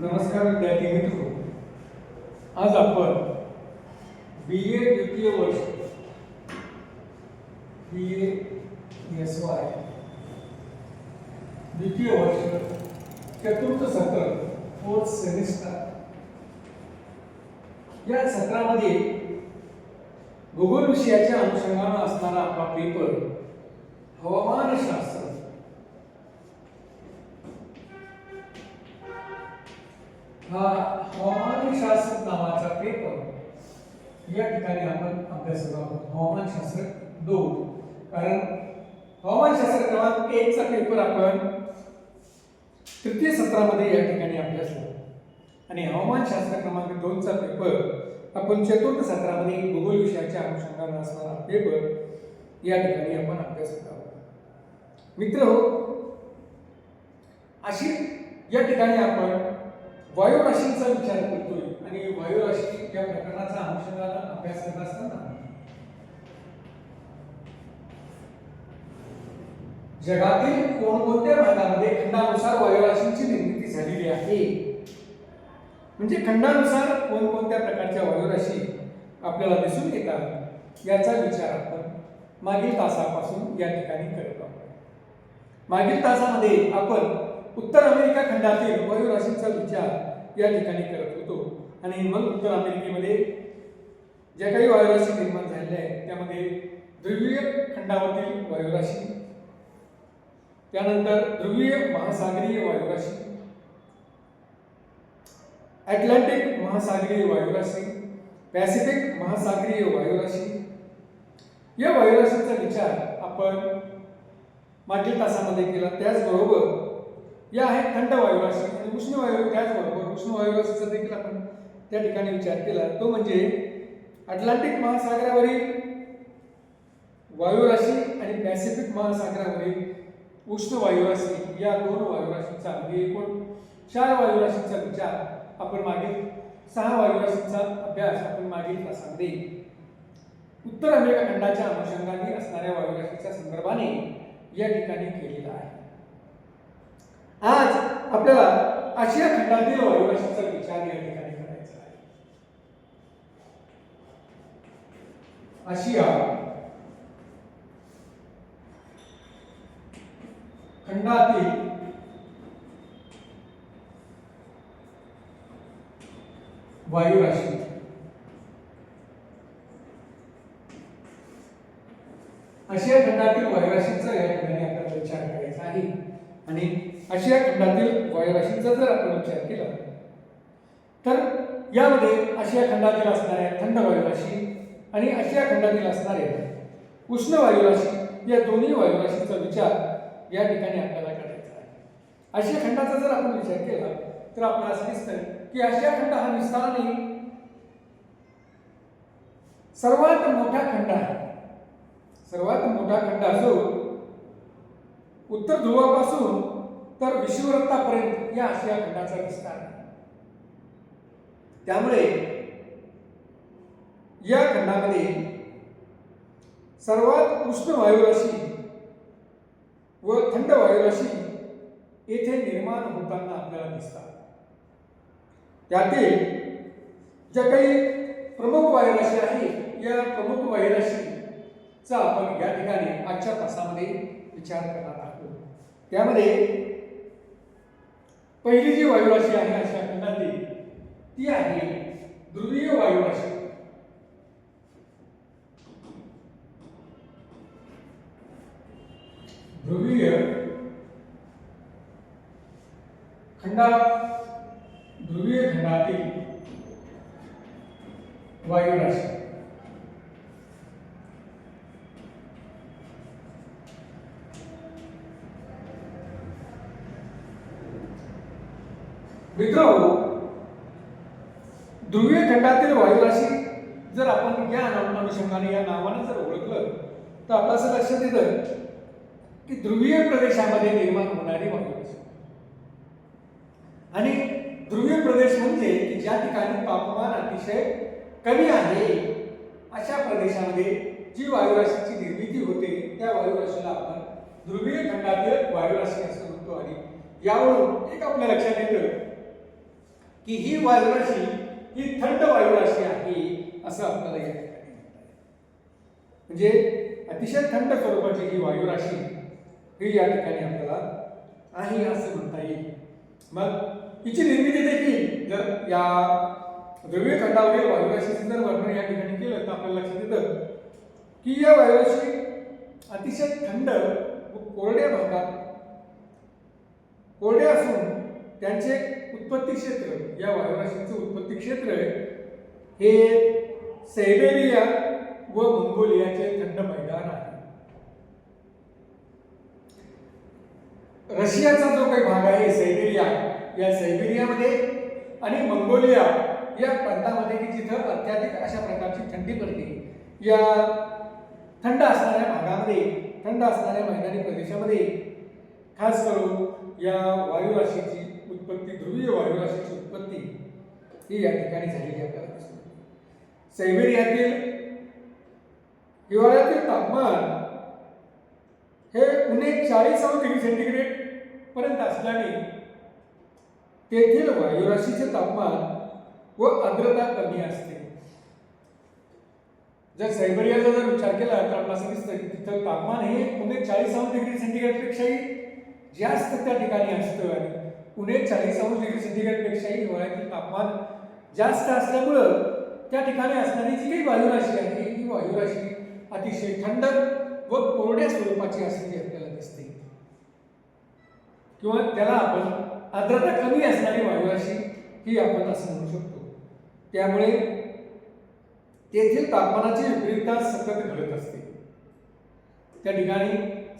नमस्कार विद्यार्थी मित्र. आज आपण बी ए द्वितीय वर्ष बी ए एस वाय द्वितीय वर्ष चतुर्थ सत्र फोर्थ सेमिस्टर या सत्रामध्ये भूगोल विषयाच्या अनुषंगानं असणारा आपला पेपर हवामानशास्त्र हा हवामानशास्त्र नावाचा पेपर या ठिकाणी आपण अभ्यास करत आहोत हवामानशास्त्र दोन. कारण हवामानशास्त्र क्रमांक एकचा पेपर आपण तृतीय सत्रामध्ये या ठिकाणी अभ्यासला. आणि हवामानशास्त्र क्रमांक दोनचा पेपर आपण चतुर्थ सत्रामध्ये भूगोल विषयाच्या अनुषंगाने असणारा पेपर या ठिकाणी आपण अभ्यास करत आहोत. मित्र अशी या ठिकाणी आपण वायुराशींचा विचार करतोय आणि वायुराशी या प्रकरणाचा अनुषंगाला अभ्यास करत असताना जगातील कोणकोणत्या भागामध्ये खंडानुसार वायुराशींची निर्मिती झालेली आहे? म्हणजे खंडानुसार कोणकोणत्या प्रकारच्या वायुराशी आपल्याला दिसून येतात याचा विचार आपण मागील तासापासून या ठिकाणी करत आहोत. मागील तासामध्ये आपण उत्तर अमेरिका खंडातील वायुराशींचा विचार या ठिकाणी करत होतो. आणि मग उत्तर अमेरिकेमध्ये ज्या काही वायुराशी निर्माण झालेल्या आहेत त्यामध्ये ध्रुवीय खंडावरील वायुराशी त्यानंतर ध्रुवीय महासागरीय वायुराशी अटलांटिक महासागरीय वायुराशी पॅसिफिक महासागरीय वायुराशी या वायुराशींचा विचार आपण मागील तासामध्ये केला. त्याचबरोबर या आहेत थंड वायुराशी आणि उष्ण वायू त्याचबरोबर उष्ण वायुराशीचा देखील आपण त्या ठिकाणी विचार केला. तो म्हणजे अटलांटिक महासागरावरील वायुराशी आणि पॅसिफिक महासागरावरील उष्ण वायुराशी या दोन वायुराशींचा म्हणजे एकूण चार वायुराशींचा विचार आपण मागील सहा वायुराशींचा अभ्यास आपण मागील तासामध्ये उत्तर अमेरिका खंडाच्या अनुषंगाने असणाऱ्या वायुराशीच्या संदर्भाने या ठिकाणी केलेला आहे. आज आपल्याला आशिया खंडातील वायुवाशीचा विचार या ठिकाणी करायचा आहे. आशिया खंडातील वायुराशी आशिया खंडातील वायुराशीचा या ठिकाणी आपल्याला विचार करायचा आहे. आणि आशिया खंडातील वायुराशींचा जर आपण विचार केला तर यामध्ये आशिया खंडातील असणाऱ्या थंड वायुराशी आणि आशिया खंडातील असणारे उष्ण वायुराशी या दोन्ही वायुराशींचा विचार या ठिकाणी आपल्याला करायचा आहे. आशिया खंडाचा जर आपण विचार केला तर आपल्याला असं दिसतं की आशिया खंड हा विस्ताराने सर्वात मोठा खंड आहे. सर्वात मोठा खंड असो उत्तर ध्रुवापासून तर विषुववृत्तापर्यंत या आशिया खंडाचा विस्तार त्यामुळे या खंडामध्ये सर्वात उष्ण वायुराशी व थंड वायुराशी येथे निर्माण होताना आपल्याला दिसतात. त्यातील ज्या काही प्रमुख वायुराशी आहे या प्रमुख वायुराशीचा आपण या ठिकाणी आजच्या तासामध्ये विचार करणार आहोत. त्यामध्ये पहिली जी वायुराशी आहे अशा खंडातील ती आहे ध्रुवीय वायुराशी ध्रुवीय खंडा ध्रुवीय खंडातील वायुराशी मित्र हो, ध्रुवीय खंडातील वायुराशी जर आपण या अनुषंगाने या नावाने जर ओळखलं तर आपलं असं लक्षात येतं की ध्रुवीय प्रदेशामध्ये निर्माण होणारी वायुराशी आणि ध्रुवीय प्रदेश म्हणजे की ज्या ठिकाणी तापमान अतिशय कमी आहे अशा प्रदेशामध्ये जी वायुराशीची निर्मिती होते त्या वायुराशीला आपण ध्रुवीय खंडातील वायुराशी असं म्हणतो. आणि यावरून एक आपल्या लक्षात येतं की ही वायुराशी ही थंड वायुराशी आहे असं आपल्याला या ठिकाणी म्हणजे अतिशय थंड स्वरूपाची ही वायुराशी ही या ठिकाणी आपल्याला आहे असं म्हणता येईल. मग हिची निर्मिती देखील जर या द्रव्य खंडावरील वायुराशीचं जर वर्णन या ठिकाणी केलं तर आपल्याला लक्षात येतं की या वायुराशी अतिशय थंड व कोरड्या भागात कोरडे असून त्यांचे उत्पत्ती क्षेत्र या वायुराशींचं उत्पत्ती क्षेत्र हे सैबेरिया व मंगोलियाचे थंड मैदान आहे. रशियाचा जो काही भाग आहे सैबेरिया या सैबेरियामध्ये आणि मंगोलिया या प्रांतामध्ये की जिथं अत्याधिक अशा प्रकारची थंडी पडते या थंड असणाऱ्या भागामध्ये थंड असणाऱ्या मैदानी प्रदेशामध्ये खास करून या वायुराशीची उत्पत्ती ध्रुवीय वायुराशीची उत्पत्ती ही या ठिकाणी झालेली आपल्याला दिसून सैबेरियातील हिवाळ्यातील तापमान हे उणे चाळीस डिग्री सेंटीग्रेड पर्यंत असल्याने तेथील वायुराशीचे तापमान व आर्द्रता कमी असते. जर सैबरियाचा जर विचार केला तर आपल्याला असं दिसतं की तिथं तापमान हे उणे चाळीस डिग्री सेंटीग्रेड पेक्षाही जास्त त्या ठिकाणी असतं पुणे उणे चाळीस डिग्री सेंटीग्रेड पेक्षाही हिवाळ्यातील तापमान जास्त असल्यामुळं त्या ठिकाणी असणारी जी काही वायुराशी आहे ही वायुराशी अतिशय थंड व कोरड्या स्वरूपाची असलेली आपल्याला दिसते. किंवा त्याला आपण आर्द्रता कमी असणारी वायुराशी ही आपण असं म्हणू शकतो. त्यामुळे तेथील तापमानाची विपरीतता सतत घडत असते. त्या ठिकाणी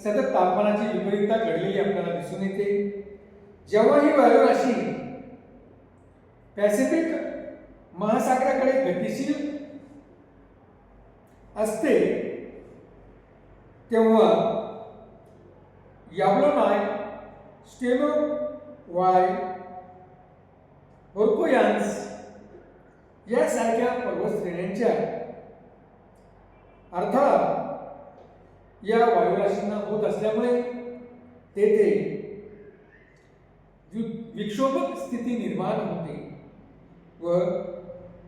सतत तापमानाची विपरीतता घडलेली आपल्याला दिसून येते. जेव्हा ही वायुराशी पॅसिफिक महासागराकडे गतिशील असते तेव्हा याब्लोनाय स्टेनो वाय होर्कोयान्स यासारख्या पर्वतश्रेण्यांच्या अर्थात या वायुराशींना होत असल्यामुळे तेथे विक्षोभक स्थिती निर्माण होते व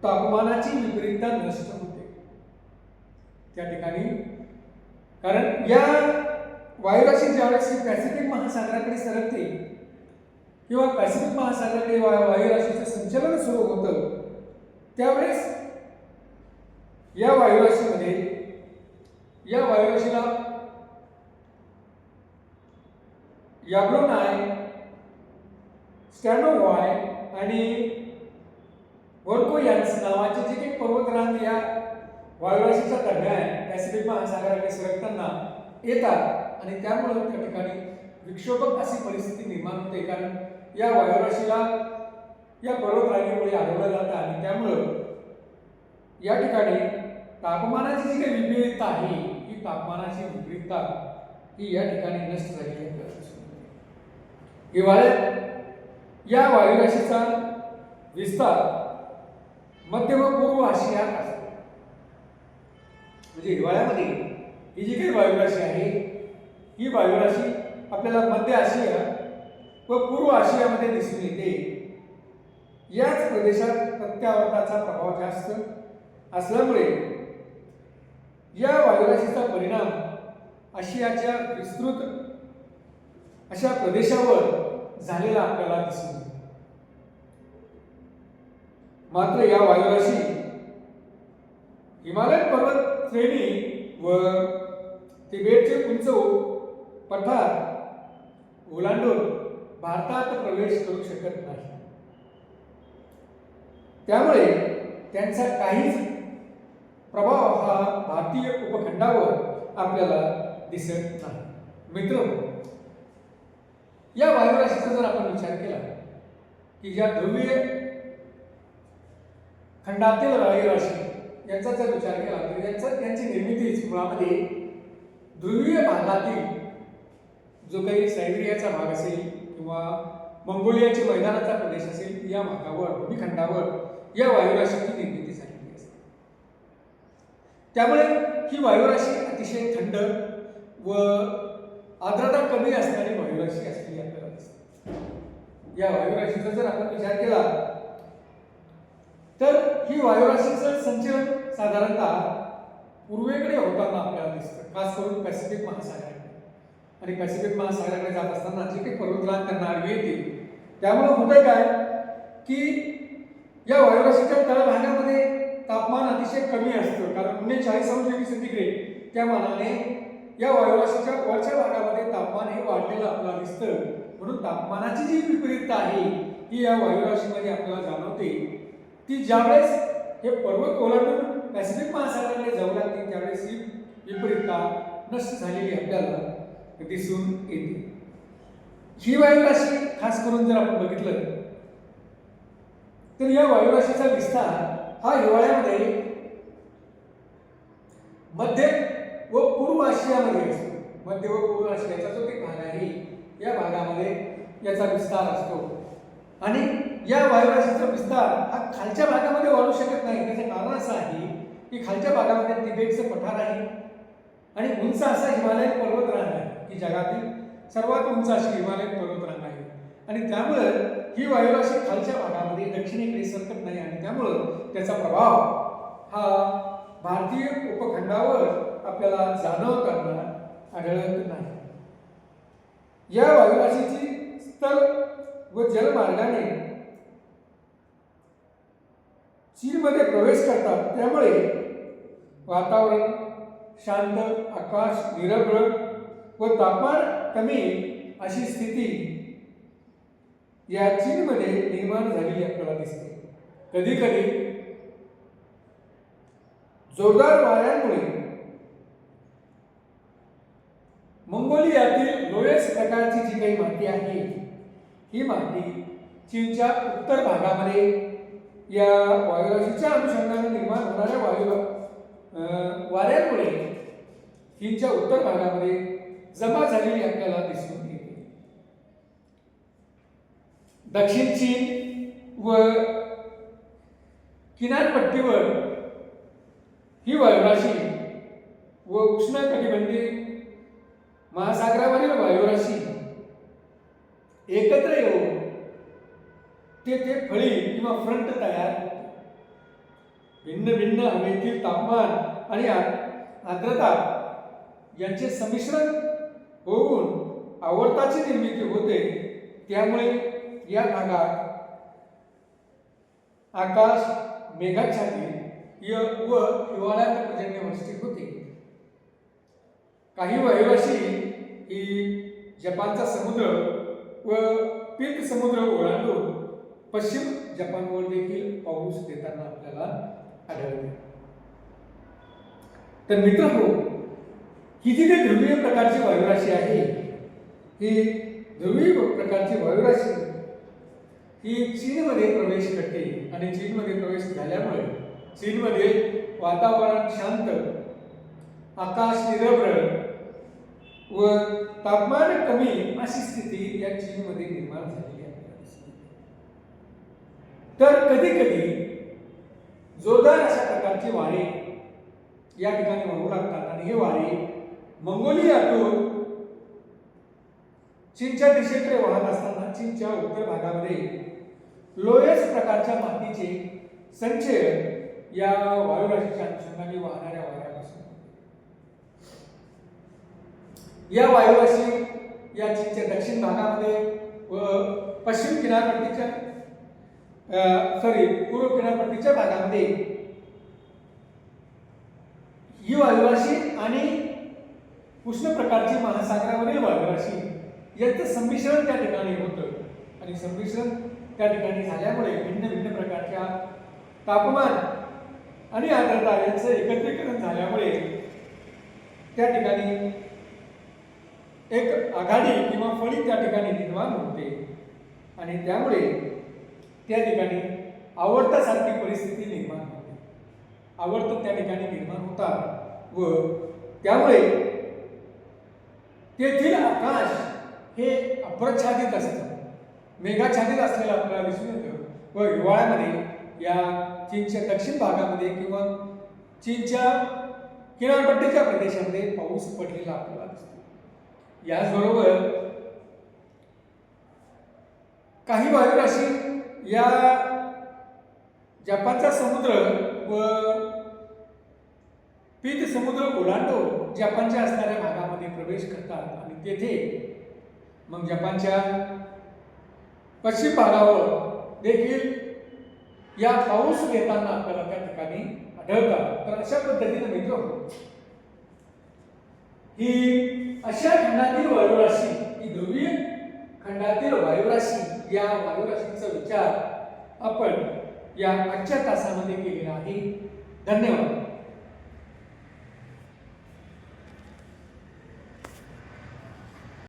तापमानाची विपरीतता नष्ट होते. त्या ठिकाणी कारण या वायुराशी ज्यावेळेस पॅसिफिक महासागराकडे सरकते किंवा पॅसिफिक महासागराकडे वायुराशीचं संचलन सुरू होतं त्यावेळेस या वायुराशीमध्ये या वायुराशीला याब्लोनाय स्टॅनोवाय आणि वर्कोयान्स नावाचे जे काही पर्वतरांग या वायुराशीच्या दरम्यान पॅसिफिक महासागराकडे सरकताना येतात आणि त्यामुळं त्या ठिकाणी विक्षोभक अशी परिस्थिती निर्माण होते. कारण या वायुराशीला या पर्वतरांगेमुळे अडवलं जातं आणि त्यामुळं या ठिकाणी तापमानाची जी काही विपरीतता आहे ही तापमानाची विपरीतता ही या ठिकाणी नष्ट झालेली आपल्याला हिवाळ्यात या वायुराशीचा विस्तार मध्य व पूर्व आशियात असतो म्हणजे हिवाळ्यामध्ये ही जी काही वायुराशी आहे ही वायुराशी आपल्याला मध्य आशिया व पूर्व आशियामध्ये दिसून येते याच प्रदेशात प्रत्यावर्ताचा प्रभाव जास्त असल्यामुळे या वायुराशीचा परिणाम आशियाच्या विस्तृत अशा प्रदेशावर झालेला आपल्याला दिसून येतो. मात्र या वायुराशी हिमालय पर्वत श्रेणी व तिबेटचे उंच पठार ओलांडून भारतात प्रवेश करू शकत नाही. त्यामुळे त्यांचा काहीच प्रभाव हा भारतीय उपखंडावर आपल्याला दिसत नाही. मित्र या वायुराशीचा जर आपण विचार केला की ज्या ध्रुवीय खंडातील वायुराशी यांचा जर विचार केला तर यांचा यांची निर्मितीच मुळामध्ये ध्रुवीय भागातील जो काही सायबेरियाचा भाग असेल किंवा मंगोलियाची मैदानाचा प्रदेश असेल या भागावर भूमिखंडावर या वायुराशीची निर्मिती झालेली असते. त्यामुळे ही वायुराशी अतिशय थंड व आर्द्रता कमी असणारी वायुराशी असलेली आपल्याला दिसते. या वायुराशीचा जर आपण विचार केला तर ही वायुराशीचं संचलन साधारणतः पूर्वेकडे होताना आपल्याला दिसतं. खास करून पॅसिफिक महासागराकडे. आणि पॅसिफिक महासागराकडे जात असताना जे काही पर्वतरान त्यांना आडवी येतील त्यामुळे होतंय काय? की या वायुराशीच्या तळभागामध्ये तापमान अतिशय कमी असतं. कारण उणे चाळीस अंश डिग्री सेंटीग्रेड. त्या मानाने या वायुराशीच्या वरच्या भागामध्ये तापमान हे वाढलेलं आपल्याला दिसतं. म्हणून तापमानाची जी विपरीतता आहे ही या वायुराशीमध्ये आपल्याला जाणवते. ती ज्यावेळेस हे पर्वत ओलांडून पॅसिफिक महासागराकडे जाऊ लागते त्यावेळेस ही विपरीतता नष्ट झालेली आपल्याला दिसून येते. ही वायुराशी खास करून जर आपण बघितलं तर या वायुराशीचा विस्तार हा हिवाळ्यामध्ये मध्य व पूर्व आशियामध्ये असतो. मध्य व पूर्व आशियाचा जो काही भाग आहे या भागामध्ये याचा विस्तार असतो. आणि या वायुराशीचा विस्तार हा खालच्या भागामध्ये वाढू शकत नाही. त्याचं कारण असं आहे की खालच्या भागामध्ये तिबेटचं पठार आहे आणि उंच असा हिमालयन पर्वतरांग आहे ही जगातील सर्वात उंच अशी हिमालयन पर्वतरांग आहे. आणि त्यामुळं ही वायुराशी खालच्या भागामध्ये दक्षिणेकडे सरकत नाही आणि त्यामुळं त्याचा प्रभाव हा भारतीय उपखंडावर आपल्याला जाणवताना आढळत नाही. या वायुराशीची स्थल व जलमार्गाने चीनमध्ये प्रवेश करतात. त्यामुळे वातावरण शांत आकाश निरभ्र व तापमान कमी अशी स्थिती या चीनमध्ये निर्माण झालेली आपल्याला दिसते. कधी कधी जोरदार वाऱ्यांमुळे मंगोलियातील लोयस प्रकारची जी काही माती आहे ही माती चीनच्या उत्तर भागामध्ये या वायुराशीच्या अनुषंगाने निर्माण होणाऱ्या वायू वाऱ्यामुळे वाऱ्यांमुळे उत्तर भागामध्ये जमा झालेली आपल्याला दिसून येते. दक्षिण चीन व किनारपट्टीवर ही वायुराशी व उष्ण कटिबंधीय महासागरावरील वायुराशी एकत्र येऊन तेथे फळी किंवा फ्रंट तयार. भिन्न भिन्न हवेतील तापमान आणि आर्द्रता यांचे संमिश्रण होऊन आवर्ताची निर्मिती होते. त्यामुळे या भागात आकाश मेघाच्छादित य व हिवाळ्यात पर्जन्यवृष्टी होते. काही वायुराशी ही जपानचा समुद्र व पीत समुद्र ओलांडून पश्चिम जपानवर देखील पाऊस देताना आपल्याला आढळते. तर मित्र हो ही जी काही ध्रुवीय प्रकारची वायुराशी आहे ही ध्रुवीय प्रकारची वायुराशी ही चीनमध्ये प्रवेश करते आणि चीनमध्ये प्रवेश झाल्यामुळे चीनमध्ये वातावरण शांत आकाश निरभ्र व तापमान कमी अशी स्थिती या चीनमध्ये निर्माण झाली. तर कधी कधी जोरदार अशा प्रकारचे वारे या ठिकाणी वाहू लागतात. आणि हे वारे मंगोलियातून चीनच्या दिशेकडे वाहत असताना चीनच्या उत्तर भागामध्ये लोयस प्रकारच्या मातीचे संचय या वायुराशीच्या अनुषंगाने वाहणाऱ्या वाऱ्यापासून या वायुराशी या चीनच्या दक्षिण भागामध्ये व पश्चिम किनारपट्टीच्या सॉरी पूर्व किनारपट्टीच्या भागामध्ये. ही वायुराशी आणि उष्ण प्रकारची महासागरावरील वायुराशी यांचं संमिश्रण त्या ठिकाणी होतं. आणि संमिश्रण त्या ठिकाणी झाल्यामुळे भिन्न भिन्न प्रकारच्या तापमान आणि आर्द्रता यांचं एकत्रीकरण झाल्यामुळे त्या ठिकाणी एक आघाडी किंवा फळी त्या ठिकाणी निर्माण होते. आणि त्यामुळे त्या ठिकाणी आवडतासारखी परिस्थिती निर्माण होते. आवडतं त्या ठिकाणी निर्माण होतात व त्यामुळे तेथील आकाश हे अप्रच्छादित असतं. मेघाच्छादित असलेलं आपल्याला दिसून येतं. व हिवाळ्यामध्ये या चीनच्या दक्षिण भागामध्ये किंवा चीनच्या किनारपट्टीच्या प्रदेशामध्ये पाऊस पडलेला आपल्याला दिसतो. याचबरोबर काही वायुराशी या जपानचा समुद्र व पीत समुद्र ओलांडो जपानच्या असणाऱ्या भागामध्ये प्रवेश करतात आणि तेथे मग जपानच्या पश्चिम भागावर देखील या पाऊस घेताना आपल्याला त्या ठिकाणी आढळतात. तर अशा पद्धतीने मित्र ही अशा खंडातील वायुराशी ही ध्रुवीय खंडातील वायुराशी या वायुराशींचा विचार आपण या आजच्या तासामध्ये केलेला आहे. धन्यवाद.